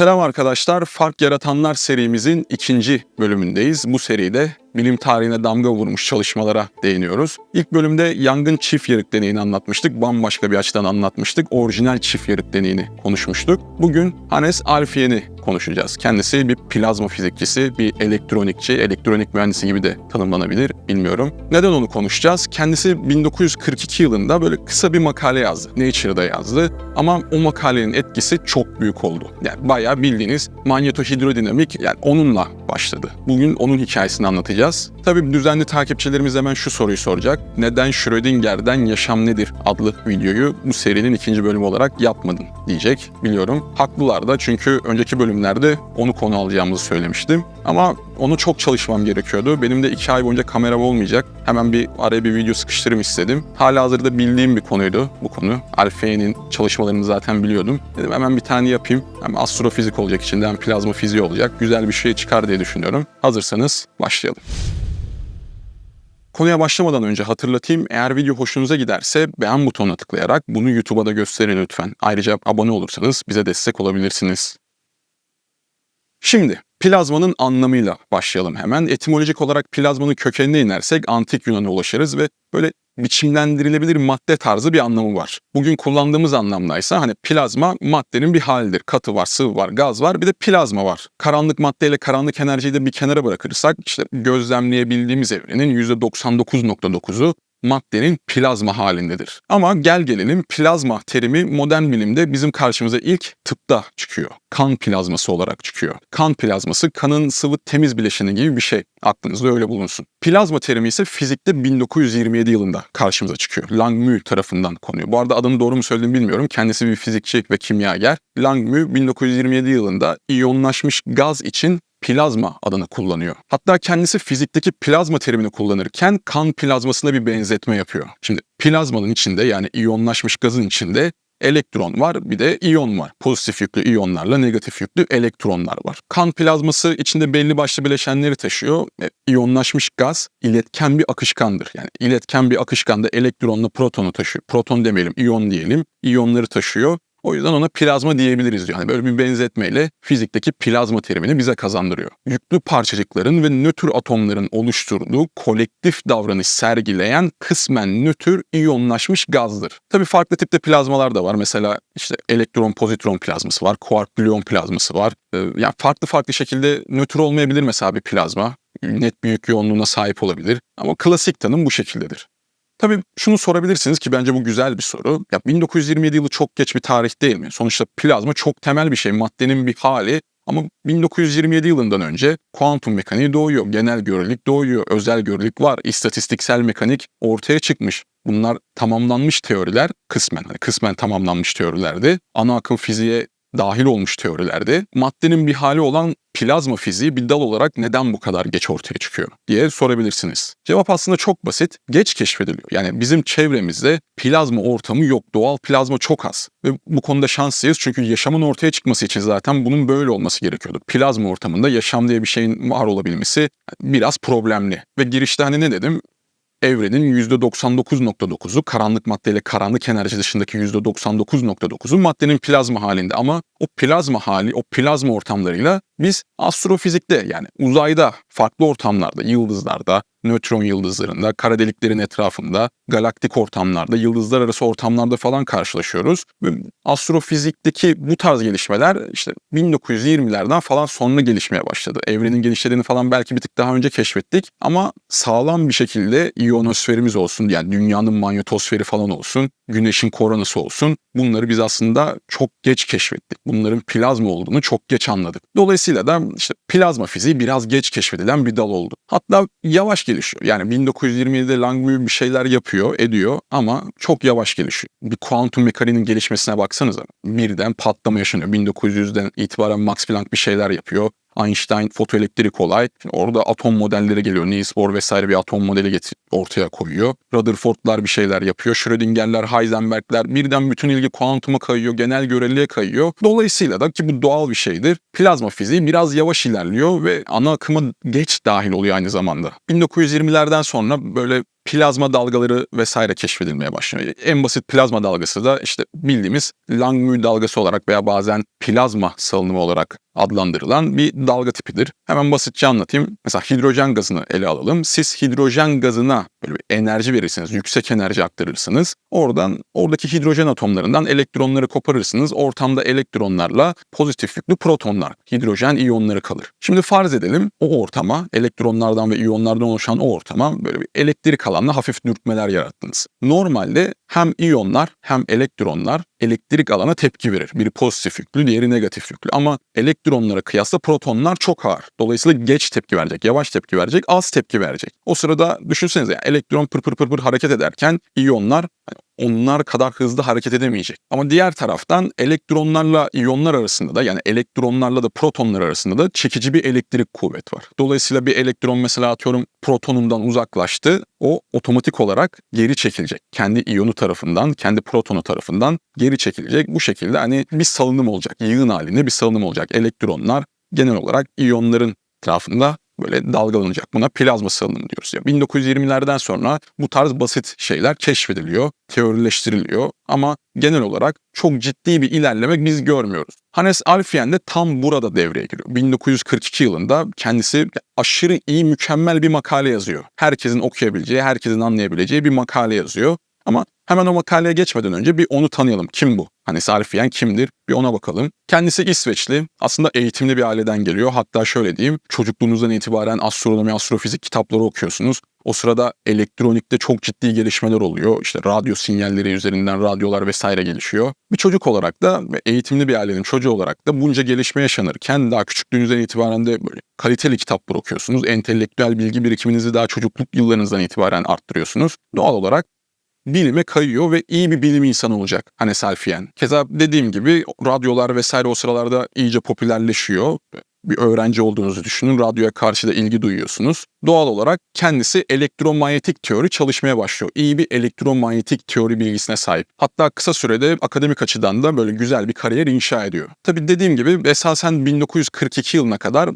Selam arkadaşlar, Fark Yaratanlar serimizin ikinci bölümündeyiz. Bu seride bilim tarihine damga vurmuş çalışmalara değiniyoruz. İlk bölümde yangın çift yarık deneyini anlatmıştık. Bambaşka bir açıdan anlatmıştık. Orijinal çift yarık deneyini konuşmuştuk. Bugün Hannes Alfven'i konuşacağız. Kendisi bir plazma fizikçisi, bir elektronikçi, elektronik mühendisi gibi de tanımlanabilir, bilmiyorum. Neden onu konuşacağız? Kendisi 1942 yılında böyle kısa bir makale yazdı. Nature'da yazdı. Ama o makalenin etkisi çok büyük oldu. Yani bayağı bildiğiniz manyetohidrodinamik yani onunla başladı. Bugün onun hikayesini anlatacağız. Tabii düzenli takipçilerimiz hemen şu soruyu soracak. Neden Schrödinger'den Yaşam Nedir adlı videoyu bu serinin ikinci bölümü olarak yapmadın diyecek. Biliyorum. Haklılar da çünkü önceki bölümlerde onu konu alacağımızı söylemiştim. Ama onu çok çalışmam gerekiyordu. Benim de iki ay boyunca kameram olmayacak. Hemen bir araya bir video sıkıştırayım istedim. Hala hazırda bildiğim bir konuydu bu konu. Alfe'nin çalışmalarını zaten biliyordum. Dedim hemen bir tane yapayım. Hem astrofizik olacak içinde hem plazma fiziği olacak. Güzel bir şey çıkar diye düşünüyorum. Hazırsanız başlayalım. Konuya başlamadan önce hatırlatayım. Eğer video hoşunuza giderse beğen butonuna tıklayarak bunu YouTube'a da gösterin lütfen. Ayrıca abone olursanız bize destek olabilirsiniz. Şimdi plazmanın anlamıyla başlayalım hemen. Etimolojik olarak plazmanın kökenine inersek antik Yunan'a ulaşırız ve böyle biçimlendirilebilir madde tarzı bir anlamı var. Bugün kullandığımız anlamdaysa hani plazma maddenin bir halidir. Katı var, sıvı var, gaz var bir de plazma var. Karanlık maddeyle karanlık enerjiyi de bir kenara bırakırsak işte gözlemleyebildiğimiz evrenin %99.9'u maddenin plazma halindedir. Ama gel gelelim plazma terimi modern bilimde bizim karşımıza ilk tıpta çıkıyor. Kan plazması olarak çıkıyor. Kan plazması kanın sıvı temiz bileşeni gibi bir şey. Aklınızda öyle bulunsun. Plazma terimi ise fizikte 1927 yılında karşımıza çıkıyor. Langmuir tarafından konuyor. Bu arada adını doğru mu söyledim bilmiyorum. Kendisi bir fizikçi ve kimyager. Langmuir 1927 yılında iyonlaşmış gaz için plazma adını kullanıyor. Hatta kendisi fizikteki plazma terimini kullanırken kan plazmasına bir benzetme yapıyor. Şimdi plazmanın içinde yani iyonlaşmış gazın içinde elektron var bir de iyon var. Pozitif yüklü iyonlarla negatif yüklü elektronlar var. Kan plazması içinde belli başlı bileşenleri taşıyor. E, iyonlaşmış gaz iletken bir akışkandır. Yani iletken bir akışkanda elektronla protonu taşıyor. Proton demeyelim, iyon diyelim. İyonları taşıyor. O yüzden ona plazma diyebiliriz. Yani böyle bir benzetmeyle fizikteki plazma terimini bize kazandırıyor. Yüklü parçacıkların ve nötr atomların oluşturduğu kolektif davranış sergileyen kısmen nötr iyonlaşmış gazdır. Tabii farklı tipte plazmalar da var. Mesela işte elektron pozitron plazması var, kuark gluon plazması var. Ee, yani farklı farklı şekilde nötr olmayabilir mesela bir plazma. Net büyük yoğunluğuna sahip olabilir. Ama klasik tanım bu şekildedir. Tabii şunu sorabilirsiniz ki bence bu güzel bir soru. Ya 1927 yılı çok geç bir tarih değil mi? Sonuçta plazma çok temel bir şey, maddenin bir hali. Ama 1927 yılından önce kuantum mekaniği doğuyor, genel görelilik doğuyor, özel görelilik var, istatistiksel mekanik ortaya çıkmış. Bunlar tamamlanmış teoriler kısmen, hani kısmen tamamlanmış teorilerdi. Ana akım fiziğe dahil olmuş teorilerde maddenin bir hali olan plazma fiziği bir dal olarak neden bu kadar geç ortaya çıkıyor diye sorabilirsiniz. Cevap aslında çok basit. Geç keşfediliyor. Yani bizim çevremizde plazma ortamı yok. Doğal plazma çok az. Ve bu konuda şanslıyız çünkü yaşamın ortaya çıkması için zaten bunun böyle olması gerekiyordu. Plazma ortamında yaşam diye bir şeyin var olabilmesi biraz problemli. Ve girişte hani ne dedim? Evrenin %99.9'u karanlık maddeyle karanlık enerji dışındaki %99.9'u maddenin plazma halinde. Ama o plazma hali, o plazma ortamlarıyla biz astrofizikte yani uzayda, farklı ortamlarda, yıldızlarda, nötron yıldızlarında, kara deliklerin etrafında, galaktik ortamlarda, yıldızlar arası ortamlarda falan karşılaşıyoruz. Astrofizikteki bu tarz gelişmeler işte 1920'lerden falan sonra gelişmeye başladı. Evrenin genişlediğini falan belki bir tık daha önce keşfettik ama sağlam bir şekilde iyonosferimiz olsun yani dünyanın manyetosferi falan olsun, güneşin koronası olsun bunları biz aslında çok geç keşfettik. Bunların plazma olduğunu çok geç anladık. Dolayısıyla da işte plazma fiziği biraz geç keşfedilen bir dal oldu. Hatta yavaş gelişiyor. Yani 1927'de Langmuir bir şeyler yapıyor, ediyor ama çok yavaş gelişiyor. Bir kuantum mekaniğinin gelişmesine baksanıza. Birden patlama yaşanıyor. 1900'den itibaren Max Planck bir şeyler yapıyor. Einstein fotoelektrik olay. Orada atom modelleri geliyor. Niels Bohr vesaire bir atom modeli getir ortaya koyuyor. Rutherford'lar bir şeyler yapıyor. Schrödinger'ler, Heisenberg'ler birden bütün ilgi kuantuma kayıyor, genel göreliğe kayıyor. Dolayısıyla da ki bu doğal bir şeydir. Plazma fiziği biraz yavaş ilerliyor ve ana akıma geç dahil oluyor aynı zamanda. 1920'lerden sonra böyle plazma dalgaları vesaire keşfedilmeye başlıyor. En basit plazma dalgası da işte bildiğimiz Langmuir dalgası olarak veya bazen plazma salınımı olarak adlandırılan bir dalga tipidir. Hemen basitçe anlatayım. Mesela hidrojen gazını ele alalım. Siz hidrojen gazına böyle bir enerji verirsiniz, yüksek enerji aktarırsınız. Oradan oradaki hidrojen atomlarından elektronları koparırsınız. Ortamda elektronlarla pozitif yüklü protonlar, hidrojen iyonları kalır. Şimdi farz edelim o ortama, elektronlardan ve iyonlardan oluşan o ortama böyle bir elektrik alanla hafif dürtmeler yarattınız. Normalde hem iyonlar hem elektronlar elektrik alana tepki verir. Biri pozitif yüklü, diğeri negatif yüklü. Ama elektronlara kıyasla protonlar çok ağır. Dolayısıyla geç tepki verecek, yavaş tepki verecek, az tepki verecek. O sırada düşünsenize yani elektron pır pır pır pır hareket ederken iyonlar hani onlar kadar hızlı hareket edemeyecek. Ama diğer taraftan elektronlarla iyonlar arasında da yani elektronlarla da protonlar arasında da çekici bir elektrik kuvvet var. Dolayısıyla bir elektron mesela atıyorum protonundan uzaklaştı. O otomatik olarak geri çekilecek. Kendi iyonu tarafından, kendi protonu tarafından geri çekilecek. Bu şekilde hani bir salınım olacak. Yığın halinde bir salınım olacak. Elektronlar genel olarak iyonların etrafında böyle dalgalanacak. Buna plazma salınımı diyoruz. Ya 1920'lerden sonra bu tarz basit şeyler keşfediliyor, teorileştiriliyor ama genel olarak çok ciddi bir ilerleme biz görmüyoruz. Hannes Alfvén de tam burada devreye giriyor. 1942 yılında kendisi aşırı iyi, mükemmel bir makale yazıyor. Herkesin okuyabileceği, herkesin anlayabileceği bir makale yazıyor. Ama hemen o makaleye geçmeden önce bir onu tanıyalım. Kim bu? Hani Sarfiyen kimdir? Bir ona bakalım. Kendisi İsveçli. Aslında eğitimli bir aileden geliyor. Hatta şöyle diyeyim. Çocukluğunuzdan itibaren astronomi, astrofizik kitapları okuyorsunuz. O sırada elektronikte çok ciddi gelişmeler oluyor. İşte radyo sinyalleri üzerinden radyolar vesaire gelişiyor. Bir çocuk olarak da ve eğitimli bir ailenin çocuğu olarak da bunca gelişme yaşanırken daha küçüklüğünüzden itibaren de böyle kaliteli kitaplar okuyorsunuz. Entelektüel bilgi birikiminizi daha çocukluk yıllarınızdan itibaren arttırıyorsunuz. Doğal olarak bilime kayıyor ve iyi bir bilim insanı olacak hani Selfiyen. Keza dediğim gibi radyolar vesaire o sıralarda iyice popülerleşiyor. Bir öğrenci olduğunuzu düşünün, radyoya karşı da ilgi duyuyorsunuz. Doğal olarak kendisi elektromanyetik teori çalışmaya başlıyor. İyi bir elektromanyetik teori bilgisine sahip. Hatta kısa sürede akademik açıdan da böyle güzel bir kariyer inşa ediyor. Tabii dediğim gibi esasen 1942 yılına kadar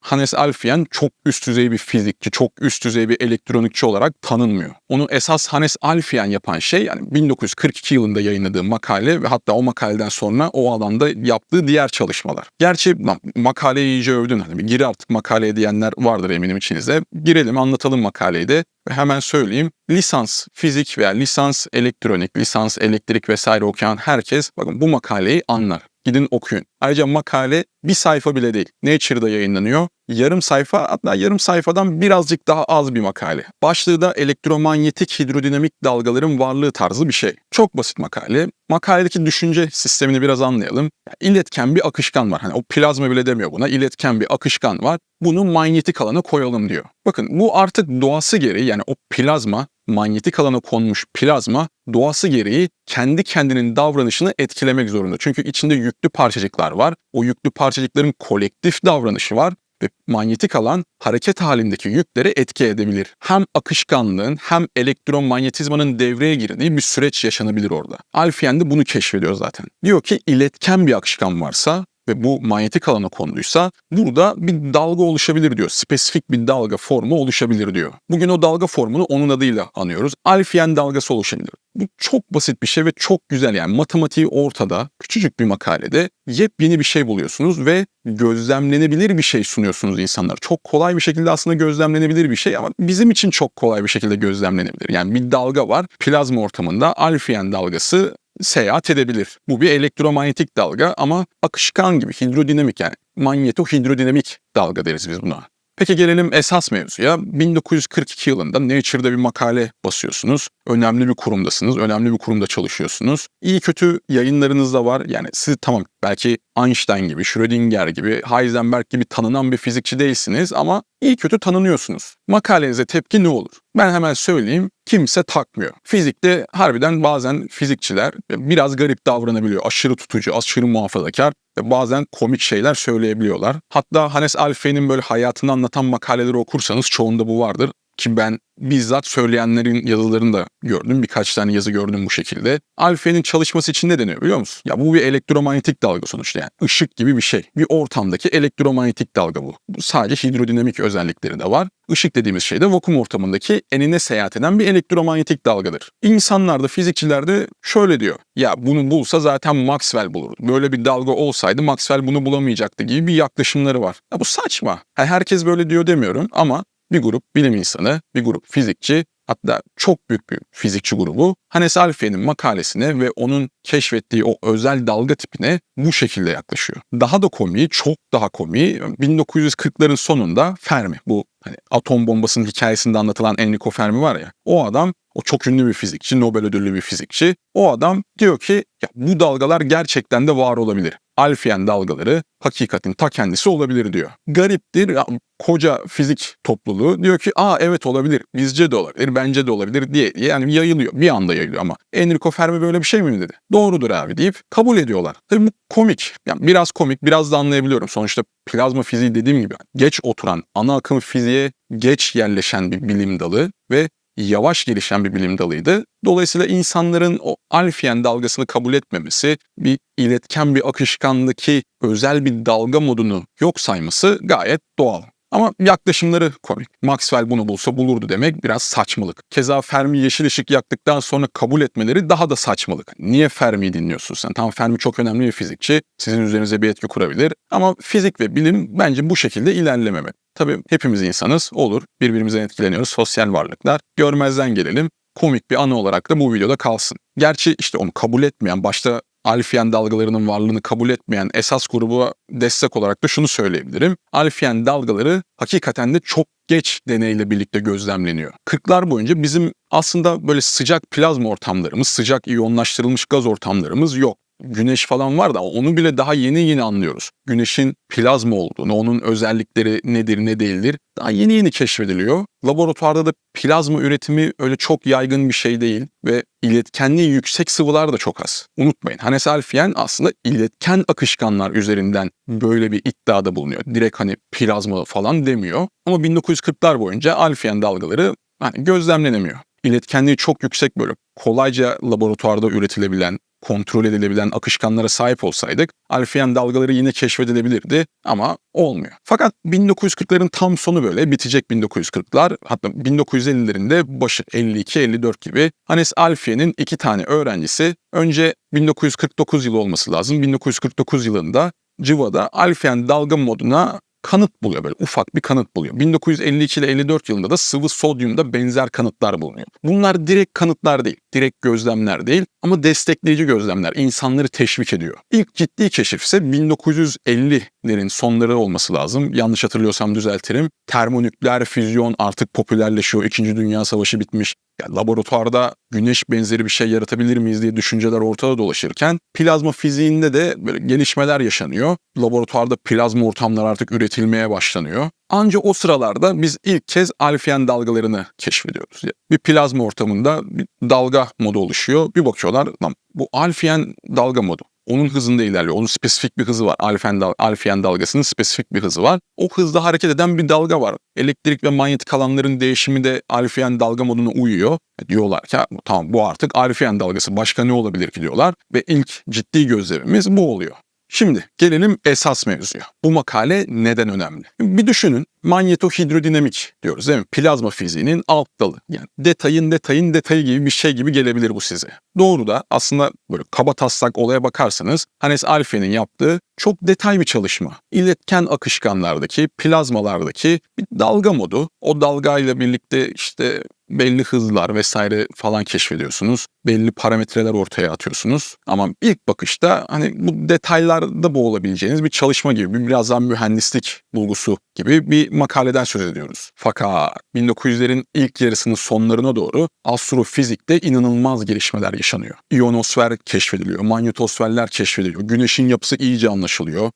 Hannes Alfvén çok üst düzey bir fizikçi, çok üst düzey bir elektronikçi olarak tanınmıyor. Onu esas Hannes Alfvén yapan şey yani 1942 yılında yayınladığı makale ve hatta o makaleden sonra o alanda yaptığı diğer çalışmalar. Gerçi makaleyi iyice övdün. Hani gir artık makaleye diyenler vardır eminim içinizde. Girelim anlatalım makaleyi de hemen söyleyeyim. Lisans fizik veya lisans elektronik, lisans elektrik vesaire okuyan herkes bakın bu makaleyi anlar. Gidin okuyun. Ayrıca makale bir sayfa bile değil. Nature'da yayınlanıyor. Yarım sayfa hatta yarım sayfadan birazcık daha az bir makale. Başlığı da elektromanyetik hidrodinamik dalgaların varlığı tarzı bir şey. Çok basit makale. Makaledeki düşünce sistemini biraz anlayalım. İletken bir akışkan var. Hani o plazma bile demiyor buna. İletken bir akışkan var. Bunu manyetik alana koyalım diyor. Bakın bu artık doğası gereği yani o plazma manyetik alana konmuş plazma doğası gereği kendi kendinin davranışını etkilemek zorunda. Çünkü içinde yüklü parçacıklar var. O yüklü parçacıkların kolektif davranışı var ve manyetik alan hareket halindeki yükleri etki edebilir. Hem akışkanlığın hem elektromanyetizmanın devreye girdiği bir süreç yaşanabilir orada. Alfvén de bunu keşfediyor zaten. Diyor ki iletken bir akışkan varsa ve bu manyetik alana konduysa burada bir dalga oluşabilir diyor. Spesifik bir dalga formu oluşabilir diyor. Bugün o dalga formunu onun adıyla anıyoruz. Alfvén dalgası oluşabilir. Bu çok basit bir şey ve çok güzel yani matematiği ortada küçücük bir makalede yepyeni bir şey buluyorsunuz ve gözlemlenebilir bir şey sunuyorsunuz insanlara. Çok kolay bir şekilde aslında gözlemlenebilir bir şey ama bizim için çok kolay bir şekilde gözlemlenebilir. Yani bir dalga var plazma ortamında Alfvén dalgası seyahat edebilir. Bu bir elektromanyetik dalga ama akışkan gibi hidrodinamik yani manyeto-hidrodinamik dalga deriz biz buna. Peki gelelim esas mevzuya. 1942 yılında Nature'da bir makale basıyorsunuz. Önemli bir kurumdasınız, önemli bir kurumda çalışıyorsunuz. İyi kötü yayınlarınız da var. Yani siz tamam belki Einstein gibi, Schrödinger gibi, Heisenberg gibi tanınan bir fizikçi değilsiniz ama iyi kötü tanınıyorsunuz. Makalenize tepki ne olur? Ben hemen söyleyeyim, kimse takmıyor. Fizikte harbiden bazen fizikçiler biraz garip davranabiliyor. Aşırı tutucu, aşırı muhafazakar bazen komik şeyler söyleyebiliyorlar. Hatta Hannes Alfvé'nin böyle hayatını anlatan makaleleri okursanız çoğunda bu vardır ki ben bizzat söyleyenlerin yazılarını da gördüm. Birkaç tane yazı gördüm bu şekilde. Alfa'nın çalışması için ne deniyor biliyor musun? Ya bu bir elektromanyetik dalga sonuçta yani. Işık gibi bir şey. Bir ortamdaki elektromanyetik dalga bu. Bu sadece hidrodinamik özellikleri de var. Işık dediğimiz şey de vakum ortamındaki enine seyahat eden bir elektromanyetik dalgadır. İnsanlar da fizikçiler de şöyle diyor. Ya bunu bulsa zaten Maxwell bulurdu. Böyle bir dalga olsaydı Maxwell bunu bulamayacaktı gibi bir yaklaşımları var. Ya bu saçma. Herkes böyle diyor demiyorum ama bir grup bilim insanı, bir grup fizikçi hatta çok büyük bir fizikçi grubu Hannes Alfvé'nin makalesine ve onun keşfettiği o özel dalga tipine bu şekilde yaklaşıyor. Daha da komiği, çok daha komiği 1940'ların sonunda Fermi, bu hani atom bombasının hikayesinde anlatılan Enrico Fermi var ya, o adam o çok ünlü bir fizikçi, Nobel ödüllü bir fizikçi. O adam diyor ki ya bu dalgalar gerçekten de var olabilir. Alfiyen dalgaları hakikatin ta kendisi olabilir diyor. Gariptir koca fizik topluluğu diyor ki aa evet olabilir bizce de olabilir bence de olabilir diye yani yayılıyor bir anda yayılıyor ama Enrico Fermi böyle bir şey mi dedi? Doğrudur abi deyip kabul ediyorlar. Tabii bu komik yani biraz komik biraz da anlayabiliyorum sonuçta plazma fiziği dediğim gibi geç oturan ana akım fiziğe geç yerleşen bir bilim dalı ve yavaş gelişen bir bilim dalıydı. Dolayısıyla insanların o alfiyen dalgasını kabul etmemesi, bir iletken bir akışkandaki özel bir dalga modunu yok sayması gayet doğal. Ama yaklaşımları komik. Maxwell bunu bulsa bulurdu demek biraz saçmalık. Keza Fermi yeşil ışık yaktıktan sonra kabul etmeleri daha da saçmalık. Niye Fermi'yi dinliyorsun sen? Tamam Fermi çok önemli bir fizikçi. Sizin üzerinize bir etki kurabilir. Ama fizik ve bilim bence bu şekilde ilerlememeli. Tabii hepimiz insanız. Olur. Birbirimizden etkileniyoruz. Sosyal varlıklar. Görmezden gelelim. Komik bir anı olarak da bu videoda kalsın. Gerçi işte onu kabul etmeyen, başta Alfiyen dalgalarının varlığını kabul etmeyen esas grubu destek olarak da şunu söyleyebilirim. Alfiyen dalgaları hakikaten de çok geç deneyle birlikte gözlemleniyor. 40'lar boyunca bizim aslında böyle sıcak plazma ortamlarımız, sıcak iyonlaştırılmış gaz ortamlarımız yok güneş falan var da onu bile daha yeni yeni anlıyoruz. Güneşin plazma olduğunu, onun özellikleri nedir ne değildir daha yeni yeni keşfediliyor. Laboratuvarda da plazma üretimi öyle çok yaygın bir şey değil ve iletkenliği yüksek sıvılar da çok az. Unutmayın Hannes Alfvén aslında iletken akışkanlar üzerinden böyle bir iddiada bulunuyor. Direkt hani plazma falan demiyor. Ama 1940'lar boyunca Alfvén dalgaları hani gözlemlenemiyor. İletkenliği çok yüksek böyle kolayca laboratuvarda üretilebilen kontrol edilebilen akışkanlara sahip olsaydık Alfvén dalgaları yine keşfedilebilirdi ama olmuyor. Fakat 1940'ların tam sonu böyle bitecek 1940'lar hatta 1950'lerin de başı 52-54 gibi Hannes Alfvé'nin iki tane öğrencisi önce 1949 yılı olması lazım. 1949 yılında Civa'da Alfvén dalga moduna kanıt buluyor böyle ufak bir kanıt buluyor. 1952 ile 54 yılında da sıvı sodyumda benzer kanıtlar bulunuyor. Bunlar direkt kanıtlar değil, direkt gözlemler değil ama destekleyici gözlemler insanları teşvik ediyor. İlk ciddi keşif ise 1950'lerin sonları olması lazım. Yanlış hatırlıyorsam düzeltirim. Termonükleer füzyon artık popülerleşiyor. İkinci Dünya Savaşı bitmiş. Ya, laboratuvarda güneş benzeri bir şey yaratabilir miyiz diye düşünceler ortada dolaşırken plazma fiziğinde de böyle gelişmeler yaşanıyor. Laboratuvarda plazma ortamları artık üretilmeye başlanıyor. Ancak o sıralarda biz ilk kez alfiyen dalgalarını keşfediyoruz. Bir plazma ortamında bir dalga modu oluşuyor. Bir bakıyorlar lan bu alfiyen dalga modu onun hızında ilerliyor. Onun spesifik bir hızı var. Alfen, dal alfen dalgasının spesifik bir hızı var. O hızda hareket eden bir dalga var. Elektrik ve manyetik alanların değişimi de alfen dalga moduna uyuyor. E diyorlar ki tamam bu artık alfen dalgası başka ne olabilir ki diyorlar. Ve ilk ciddi gözlemimiz bu oluyor. Şimdi gelelim esas mevzuya. Bu makale neden önemli? Bir düşünün manyetohidrodinamik diyoruz değil mi? Plazma fiziğinin alt dalı. Yani detayın detayın detayı gibi bir şey gibi gelebilir bu size. Doğru da aslında böyle kaba taslak olaya bakarsanız Hannes Alfvé'nin yaptığı çok detay bir çalışma. İletken akışkanlardaki, plazmalardaki bir dalga modu. O dalgayla birlikte işte belli hızlar vesaire falan keşfediyorsunuz. Belli parametreler ortaya atıyorsunuz. Ama ilk bakışta hani bu detaylarda bu olabileceğiniz bir çalışma gibi, biraz daha mühendislik bulgusu gibi bir makaleden söz ediyoruz. Fakat 1900'lerin ilk yarısının sonlarına doğru astrofizikte inanılmaz gelişmeler yaşanıyor. İyonosfer keşfediliyor, manyetosferler keşfediliyor, güneşin yapısı iyice anlaşılıyor.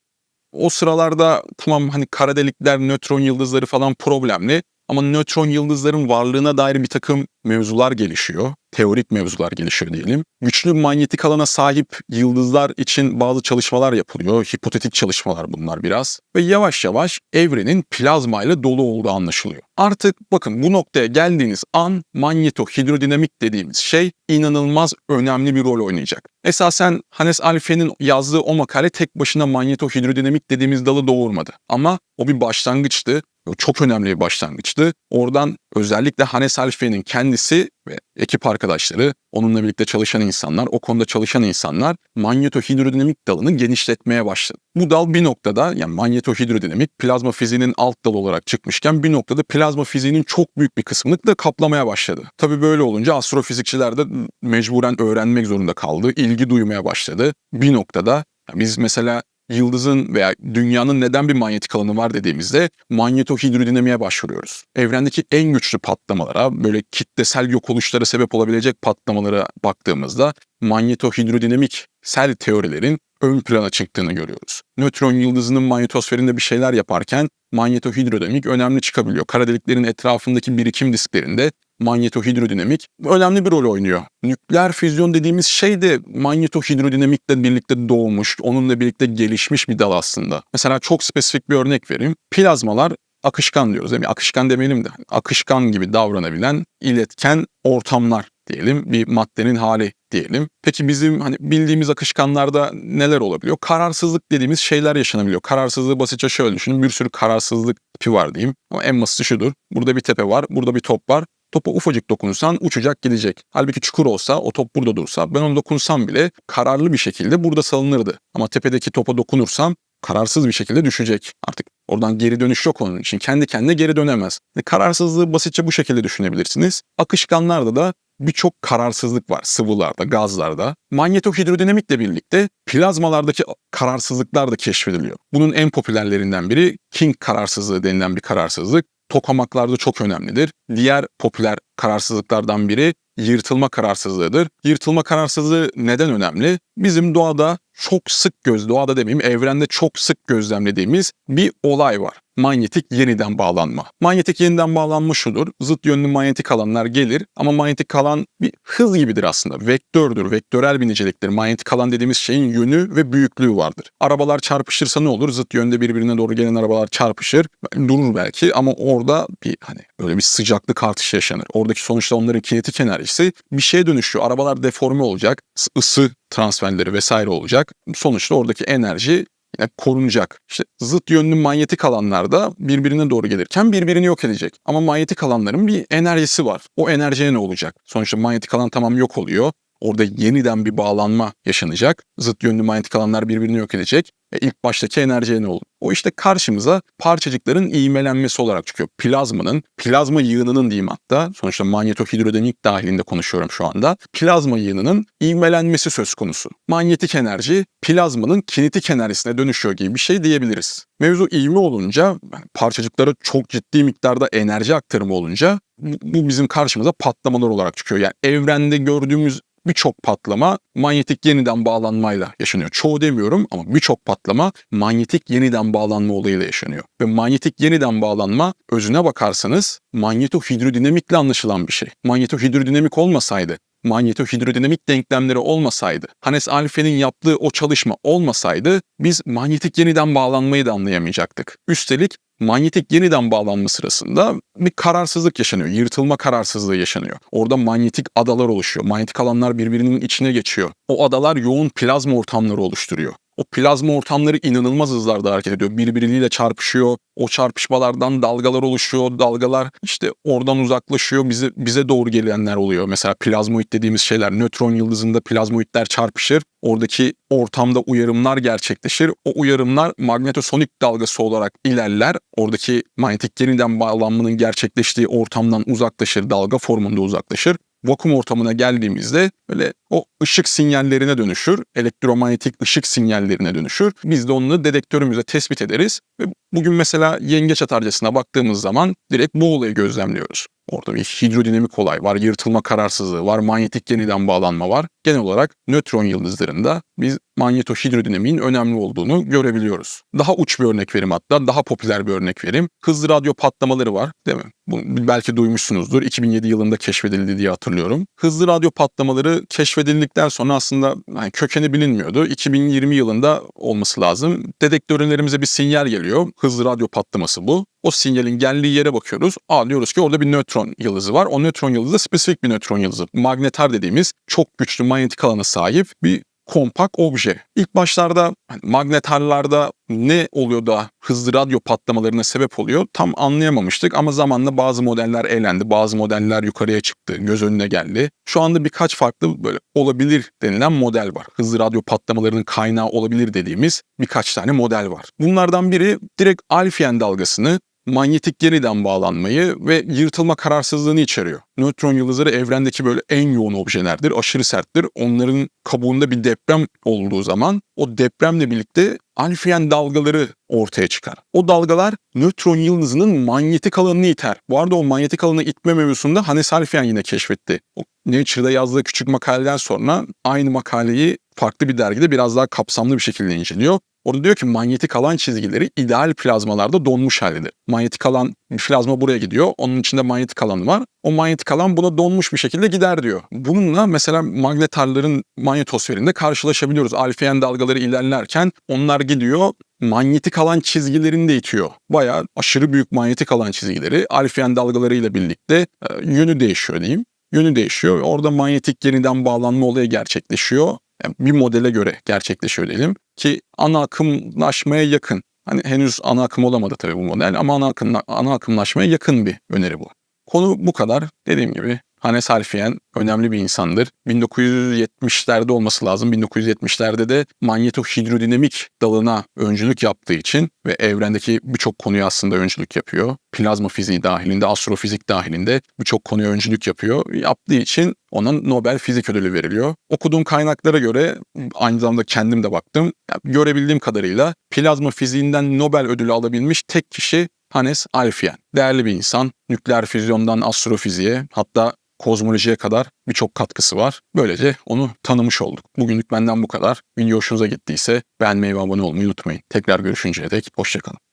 O sıralarda tamam hani kara delikler, nötron yıldızları falan problemli Ama nötron yıldızların varlığına dair bir takım mevzular gelişiyor. Teorik mevzular gelişiyor diyelim. Güçlü manyetik alana sahip yıldızlar için bazı çalışmalar yapılıyor. Hipotetik çalışmalar bunlar biraz. Ve yavaş yavaş evrenin plazmayla dolu olduğu anlaşılıyor. Artık bakın bu noktaya geldiğiniz an manyetohidrodinamik dediğimiz şey inanılmaz önemli bir rol oynayacak. Esasen Hannes Alfve'nin yazdığı o makale tek başına manyetohidrodinamik dediğimiz dalı doğurmadı. Ama o bir başlangıçtı. Çok önemli bir başlangıçtı. Oradan özellikle Hannes Alfve'nin kendisi ve ekip arkadaşları, onunla birlikte çalışan insanlar, o konuda çalışan insanlar manyetohidrodinamik dalını genişletmeye başladı. Bu dal bir noktada yani manyetohidrodinamik plazma fiziğinin alt dalı olarak çıkmışken bir noktada plazma fiziğinin çok büyük bir kısmını da kaplamaya başladı. Tabii böyle olunca astrofizikçiler de mecburen öğrenmek zorunda kaldı, ilgi duymaya başladı. Bir noktada biz mesela yıldızın veya dünyanın neden bir manyetik alanı var dediğimizde manyetohidrodinamiğe başvuruyoruz. Evrendeki en güçlü patlamalara, böyle kitlesel yok oluşlara sebep olabilecek patlamalara baktığımızda manyetohidrodinamik sel teorilerin ön plana çıktığını görüyoruz. Nötron yıldızının manyetosferinde bir şeyler yaparken manyetohidrodinamik önemli çıkabiliyor. Kara deliklerin etrafındaki birikim disklerinde manyetohidrodinamik önemli bir rol oynuyor. Nükleer füzyon dediğimiz şey de manyetohidrodinamikle birlikte doğmuş, onunla birlikte gelişmiş bir dal aslında. Mesela çok spesifik bir örnek vereyim. Plazmalar akışkan diyoruz. Yani akışkan demeyelim de akışkan gibi davranabilen iletken ortamlar diyelim. Bir maddenin hali diyelim. Peki bizim hani bildiğimiz akışkanlarda neler olabiliyor? Kararsızlık dediğimiz şeyler yaşanabiliyor. Kararsızlığı basitçe şöyle düşünün. Bir sürü kararsızlık tipi var diyeyim. Ama en basiti şudur. Burada bir tepe var, burada bir top var. Topa ufacık dokunursan uçacak gidecek. Halbuki çukur olsa o top burada dursa ben onu dokunsam bile kararlı bir şekilde burada salınırdı. Ama tepedeki topa dokunursam kararsız bir şekilde düşecek. Artık oradan geri dönüş yok onun için. Kendi kendine geri dönemez. Ve kararsızlığı basitçe bu şekilde düşünebilirsiniz. Akışkanlarda da birçok kararsızlık var sıvılarda, gazlarda. Manyetohidrodinamikle birlikte plazmalardaki kararsızlıklar da keşfediliyor. Bunun en popülerlerinden biri King kararsızlığı denilen bir kararsızlık. Tokamaklarda çok önemlidir. Diğer popüler kararsızlıklardan biri yırtılma kararsızlığıdır. Yırtılma kararsızlığı neden önemli? Bizim doğada çok sık göz, doğada demeyeyim evrende çok sık gözlemlediğimiz bir olay var. Manyetik yeniden bağlanma. Manyetik yeniden bağlanma şudur. Zıt yönlü manyetik alanlar gelir ama manyetik alan bir hız gibidir aslında. Vektördür, vektörel bir niceliktir. Manyetik alan dediğimiz şeyin yönü ve büyüklüğü vardır. Arabalar çarpışırsa ne olur? Zıt yönde birbirine doğru gelen arabalar çarpışır. Durur belki ama orada bir hani böyle bir sıcaklık artışı yaşanır. Oradaki sonuçta onların kinetik enerjisi bir şeye dönüşüyor. Arabalar deforme olacak. Isı transferleri vesaire olacak. Sonuçta oradaki enerji yine korunacak. İşte zıt yönlü manyetik alanlarda birbirine doğru gelirken birbirini yok edecek. Ama manyetik alanların bir enerjisi var. O enerjiye ne olacak? Sonuçta manyetik alan tamam yok oluyor. Orada yeniden bir bağlanma yaşanacak. Zıt yönlü manyetik alanlar birbirini yok edecek. E ilk baştaki enerjiye ne olur? O işte karşımıza parçacıkların iğmelenmesi olarak çıkıyor. Plazmanın, plazma yığınının diyeyim hatta, sonuçta manyetohidrodinamik dahilinde konuşuyorum şu anda. Plazma yığınının iğmelenmesi söz konusu. Manyetik enerji plazmanın kinetik enerjisine dönüşüyor gibi bir şey diyebiliriz. Mevzu ivme olunca, parçacıklara çok ciddi miktarda enerji aktarımı olunca bu bizim karşımıza patlamalar olarak çıkıyor. Yani evrende gördüğümüz birçok patlama manyetik yeniden bağlanmayla yaşanıyor. Çoğu demiyorum ama birçok patlama manyetik yeniden bağlanma olayıyla yaşanıyor. Ve manyetik yeniden bağlanma özüne bakarsanız manyetohidrodinamikle anlaşılan bir şey. Manyetohidrodinamik olmasaydı manyetohidrodinamik denklemleri olmasaydı, Hannes Alfve'nin yaptığı o çalışma olmasaydı biz manyetik yeniden bağlanmayı da anlayamayacaktık. Üstelik manyetik yeniden bağlanma sırasında bir kararsızlık yaşanıyor. Yırtılma kararsızlığı yaşanıyor. Orada manyetik adalar oluşuyor. Manyetik alanlar birbirinin içine geçiyor. O adalar yoğun plazma ortamları oluşturuyor. O plazma ortamları inanılmaz hızlarda hareket ediyor. Birbiriyle çarpışıyor. O çarpışmalardan dalgalar oluşuyor. Dalgalar işte oradan uzaklaşıyor. Bize bize doğru gelenler oluyor. Mesela plazmoid dediğimiz şeyler nötron yıldızında plazmoidler çarpışır. Oradaki ortamda uyarımlar gerçekleşir. O uyarımlar magnetosonik dalgası olarak ilerler. Oradaki manyetik yeniden bağlanmanın gerçekleştiği ortamdan uzaklaşır. Dalga formunda uzaklaşır vakum ortamına geldiğimizde böyle o ışık sinyallerine dönüşür. Elektromanyetik ışık sinyallerine dönüşür. Biz de onu dedektörümüzle tespit ederiz. Ve bugün mesela yengeç atarcasına baktığımız zaman direkt bu olayı gözlemliyoruz. Orada bir hidrodinamik olay var, yırtılma kararsızlığı var, manyetik yeniden bağlanma var. Genel olarak nötron yıldızlarında biz manyetohidrodinamiğin önemli olduğunu görebiliyoruz. Daha uç bir örnek vereyim hatta, daha popüler bir örnek vereyim. Hızlı radyo patlamaları var değil mi? Bunu belki duymuşsunuzdur. 2007 yılında keşfedildi diye hatırlıyorum. Hızlı radyo patlamaları keşfedildikten sonra aslında yani kökeni bilinmiyordu. 2020 yılında olması lazım. Dedektörlerimize bir sinyal geliyor. Hızlı radyo patlaması bu. O sinyalin geldiği yere bakıyoruz. Aa diyoruz ki orada bir nötron yıldızı var. O nötron yıldızı spesifik bir nötron yıldızı. Magnetar dediğimiz çok güçlü manyetik alana sahip bir kompak obje. İlk başlarda hani magnetarlarda ne oluyor da hızlı radyo patlamalarına sebep oluyor tam anlayamamıştık ama zamanla bazı modeller eğlendi, bazı modeller yukarıya çıktı, göz önüne geldi. Şu anda birkaç farklı böyle olabilir denilen model var. Hızlı radyo patlamalarının kaynağı olabilir dediğimiz birkaç tane model var. Bunlardan biri direkt alfiyen dalgasını manyetik geriden bağlanmayı ve yırtılma kararsızlığını içeriyor. Nötron yıldızları evrendeki böyle en yoğun objelerdir, aşırı serttir. Onların kabuğunda bir deprem olduğu zaman o depremle birlikte alfiyen dalgaları ortaya çıkar. O dalgalar nötron yıldızının manyetik alanını iter. Bu arada o manyetik alanı itme mevzusunda Hannes Alfiyen yine keşfetti. O Nature'da yazdığı küçük makaleden sonra aynı makaleyi farklı bir dergide biraz daha kapsamlı bir şekilde inceliyor. Orada diyor ki manyetik alan çizgileri ideal plazmalarda donmuş haldedir. Manyetik alan plazma buraya gidiyor. Onun içinde manyetik alanı var. O manyetik alan buna donmuş bir şekilde gider diyor. Bununla mesela magnetarların manyetosferinde karşılaşabiliyoruz. Alfiyen dalgaları ilerlerken onlar gidiyor manyetik alan çizgilerini de itiyor. Bayağı aşırı büyük manyetik alan çizgileri alfiyen dalgalarıyla birlikte e, yönü değişiyor diyeyim. Yönü değişiyor. Orada manyetik yeniden bağlanma olayı gerçekleşiyor. Bir modele göre gerçekleşiyor diyelim ki ana akımlaşmaya yakın. Hani henüz ana akım olamadı tabii bu model ama ana, akım, ana akımlaşmaya yakın bir öneri bu. Konu bu kadar. Dediğim gibi Hannes Alfiyen önemli bir insandır. 1970'lerde olması lazım. 1970'lerde de manyetohidrodinamik dalına öncülük yaptığı için ve evrendeki birçok konuya aslında öncülük yapıyor. Plazma fiziği dahilinde, astrofizik dahilinde birçok konuya öncülük yapıyor. Yaptığı için ona Nobel Fizik Ödülü veriliyor. Okuduğum kaynaklara göre aynı zamanda kendim de baktım. Görebildiğim kadarıyla plazma fiziğinden Nobel ödülü alabilmiş tek kişi Hannes Alfiyen. Değerli bir insan. Nükleer füzyondan astrofiziğe hatta kozmolojiye kadar birçok katkısı var. Böylece onu tanımış olduk. Bugünlük benden bu kadar. Video hoşunuza gittiyse beğenmeyi ve abone olmayı unutmayın. Tekrar görüşünceye dek hoşçakalın.